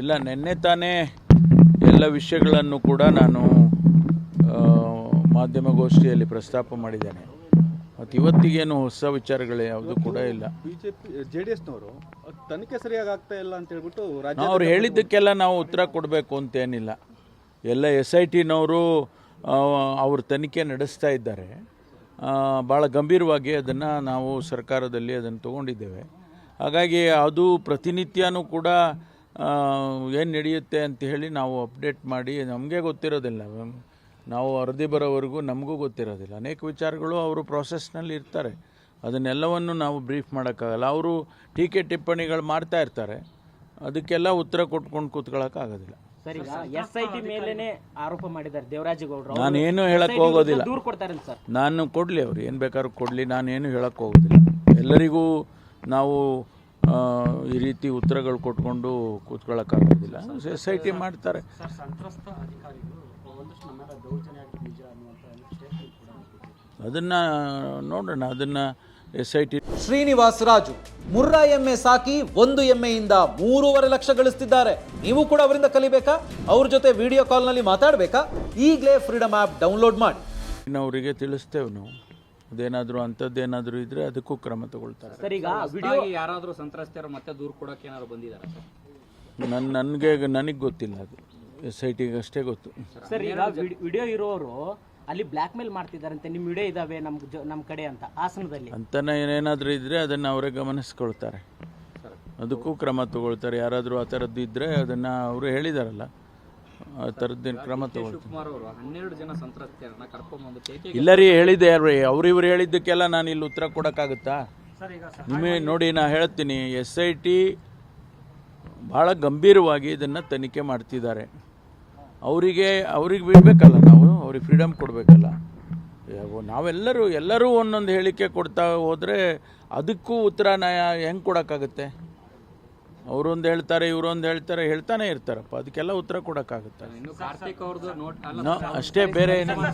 ಇಲ್ಲ ನಿನ್ನೆ ತಾನೇ ಎಲ್ಲ ವಿಷಯಗಳನ್ನು ಕೂಡ ನಾನು ಮಾಧ್ಯಮಗೋಷ್ಠಿಯಲ್ಲಿ ಪ್ರಸ್ತಾಪ ಮಾಡಿದ್ದೇನೆ. ಮತ್ತು ಇವತ್ತಿಗೇನು ಹೊಸ ವಿಚಾರಗಳು ಯಾವುದು ಕೂಡ ಇಲ್ಲ. ಬಿಜೆಪಿ ಜೆ ಡಿ ಎಸ್ನವರು ತನಿಖೆ ಸರಿಯಾಗಿ ಆಗ್ತಾ ಇಲ್ಲ ಅಂತ ಹೇಳ್ಬಿಟ್ಟು ರಾಜ್ಯ ಅವ್ರು ಹೇಳಿದ್ದಕ್ಕೆಲ್ಲ ನಾವು ಉತ್ತರ ಕೊಡಬೇಕು ಅಂತೇನಿಲ್ಲ. ಎಲ್ಲ ಎಸ್ ಐ ಟಿನವರು ಅವ್ರ ತನಿಖೆ ನಡೆಸ್ತಾ ಇದ್ದಾರೆ. ಭಾಳ ಗಂಭೀರವಾಗಿ ಅದನ್ನು ನಾವು ಸರ್ಕಾರದಲ್ಲಿ ಅದನ್ನು ತಗೊಂಡಿದ್ದೇವೆ. ಹಾಗಾಗಿ ಅದು ಪ್ರತಿನಿತ್ಯನೂ ಕೂಡ ಏನು ನಡೆಯುತ್ತೆ ಅಂತ ಹೇಳಿ ನಾವು ಅಪ್ಡೇಟ್ ಮಾಡಿ ನಮಗೆ ಗೊತ್ತಿರೋದಿಲ್ಲ. ನಾವು ವರದಿ ಬರೋವರೆಗೂ ನಮಗೂ ಗೊತ್ತಿರೋದಿಲ್ಲ. ಅನೇಕ ವಿಚಾರಗಳು ಅವರು ಪ್ರಾಸೆಸ್ನಲ್ಲಿ ಇರ್ತಾರೆ. ಅದನ್ನೆಲ್ಲವನ್ನು ನಾವು ಬ್ರೀಫ್ ಮಾಡೋಕ್ಕಾಗಲ್ಲ. ಅವರು ಟೀಕೆ ಟಿಪ್ಪಣಿಗಳು ಮಾಡ್ತಾ ಇರ್ತಾರೆ. ಅದಕ್ಕೆಲ್ಲ ಉತ್ತರ ಕೊಟ್ಕೊಂಡು ಕೂತ್ಕೊಳ್ಳೋಕ್ಕಾಗೋದಿಲ್ಲ. ಸರ್ ಈಗ ಎಸ್ ಐ ಟಿ ಮೇಲೇನೆ ಆರೋಪ ಮಾಡಿದ್ದಾರೆ ದೇವರಾಜ ಗೌಡ್ರು. ನಾನೇನು ಹೇಳಕ್ಕೆ ಹೋಗೋದಿಲ್ಲ. ದೂರು ಕೊಡ್ತಾರೆ ಸರ್. ನಾನು ಕೊಡಲಿ ಅವ್ರು. ಏನು ಬೇಕಾದ್ರೂ ಕೊಡಲಿ. ನಾನೇನು ಹೇಳಕ್ಕೆ ಹೋಗೋದಿಲ್ಲ. ಎಲ್ಲರಿಗೂ ನಾವು ಈ ರೀತಿ ಉತ್ತರಗಳು ಕೊಟ್ಕೊಂಡು ಕೂತ್ಕೊಳ್ಳೋಕ್ಕಾಗೋದಿಲ್ಲ ಎಸ್ ಐ ಟಿ ಮಾಡ್ತಾರೆ ಅದನ್ನು ನೋಡೋಣ ಅದನ್ನು S I T Srinivas Raju Murrah ಎಮ್ಮೆ ಸಾಕಿ ಒಂದು ಎಮ್ಮೆಯಿಂದ ಮೂರುವರೆ ಲಕ್ಷ ಗಳಿಸ್ತಿದ್ದಾರೆ. ನೀವು ಕೂಡ ಅವರಿಂದ ಕಲಿಬೇಕಾ? ಅವ್ರ ಜೊತೆ ವಿಡಿಯೋ ಕಾಲ್ನಲ್ಲಿ ಮಾತಾಡಬೇಕಾ? ಈಗಲೇ ಫ್ರೀಡಮ್ ಆ್ಯಪ್ ಡೌನ್ಲೋಡ್ ಮಾಡಿ. ಅವರಿಗೆ ತಿಳಿಸ್ತೇವೆ ನಾವು. ಅದೇನಾದರೂ ಅಂಥದ್ದೇನಾದರೂ ಇದ್ದರೆ ಅದಕ್ಕೂ ಕ್ರಮ ತಗೊಳ್ತಾರೆ. ಸರ್ ಈಗ ವಿಡಿಯೋ ಯಾರಾದರೂ ಸಂತ್ರಸ್ತರು ಮತ್ತೆ ದೂರು ಕೊಡೋಕೆ ಏನಾದ್ರು ಬಂದಿದ್ದಾರೆ ಸರ್? ನನ್ನ ನನಗೆ ನನಗೆ ಗೊತ್ತಿಲ್ಲ ಅದು. ಎಸ್ ಐ ಟಿಗೆ ಅಷ್ಟೇ ಗೊತ್ತು. ಸರ್ ಈಗ ವಿಡಿಯೋ ಇರೋರು ಅಲ್ಲಿ ಬ್ಲಾಕ್ ಮೇಲ್ ಮಾಡ್ತಿದ್ದಾರಂತೆ ನಿಮ್ಮ ವಿಡಿಯೋ ಇದಾವೆ ನಮ್ ಜೊ- ನಮ್ ಕಡೆ ಅಂತ ಹಾಸನದಲ್ಲಿ. ಅಂತನ ಏನೇನಾದರೂ ಇದ್ದರೆ ಅದನ್ನು ಅವರೇ ಗಮನಿಸ್ಕೊಳ್ತಾರೆ. ಅದಕ್ಕೂ ಕ್ರಮ ತಗೊಳ್ತಾರೆ. ಯಾರಾದರೂ ಆ ಥರದ್ದು ಇದ್ದರೆ ಅದನ್ನು ಅವರು ಹೇಳಿದಾರಲ್ಲ. ಆ ಥರದ್ದು ಕ್ರಮ ಅವರು ಹನ್ನೆರಡು ಜನ ಟೇಕೆ ಇಲ್ಲ ರೀ ಹೇಳಿದ್ದೆ ಅವ್ರು ಅವ್ರಿವ್ರು ಹೇಳಿದ್ದಕ್ಕೆಲ್ಲ ನಾನು ಇಲ್ಲಿ ಉತ್ತರ ಕೊಡೋಕ್ಕಾಗುತ್ತಾ? ನಿಮಗೆ ನೋಡಿ ನಾ ಹೇಳ್ತೀನಿ ಎಸ್ ಐ ಟಿ ಭಾಳ ಗಂಭೀರವಾಗಿ ಇದನ್ನು ತನಿಖೆ ಮಾಡ್ತಿದ್ದಾರೆ. ಅವರಿಗೆ ಅವ್ರಿಗೆ ಬಿಡಬೇಕಲ್ಲ ನಾವು ಅವ್ರಿಗೆ ಫ್ರೀಡಮ್ ಕೊಡಬೇಕಲ್ಲ. ಯಾವ- ನಾವೆಲ್ಲರೂ ಎಲ್ಲರೂ ಒಂದೊಂದು ಹೇಳಿಕೆ ಕೊಡ್ತಾ ಹೋದರೆ ಅದಕ್ಕೂ ಉತ್ತರ ನಾ ಹೆಂಗೆ ಕೊಡೋಕ್ಕಾಗುತ್ತೆ? ಅವರೊಂದು ಹೇಳ್ತಾರೆ ಇವರೊಂದು ಹೇಳ್ತಾರೆ ಹೇಳ್ತಾನೆ ಇರ್ತಾರಪ್ಪ. ಅದಕ್ಕೆಲ್ಲ ಉತ್ತರ ಕೊಡೋಕ್ಕಾಗುತ್ತೆ. ಇನ್ನು ಕಾರ್ತಿಕ್ ಅವ್ರದ್ದು ನೋಟ್ ಅಲ್ಲ. ಅಷ್ಟೇ ಬೇರೆ ಏನಿಲ್ಲ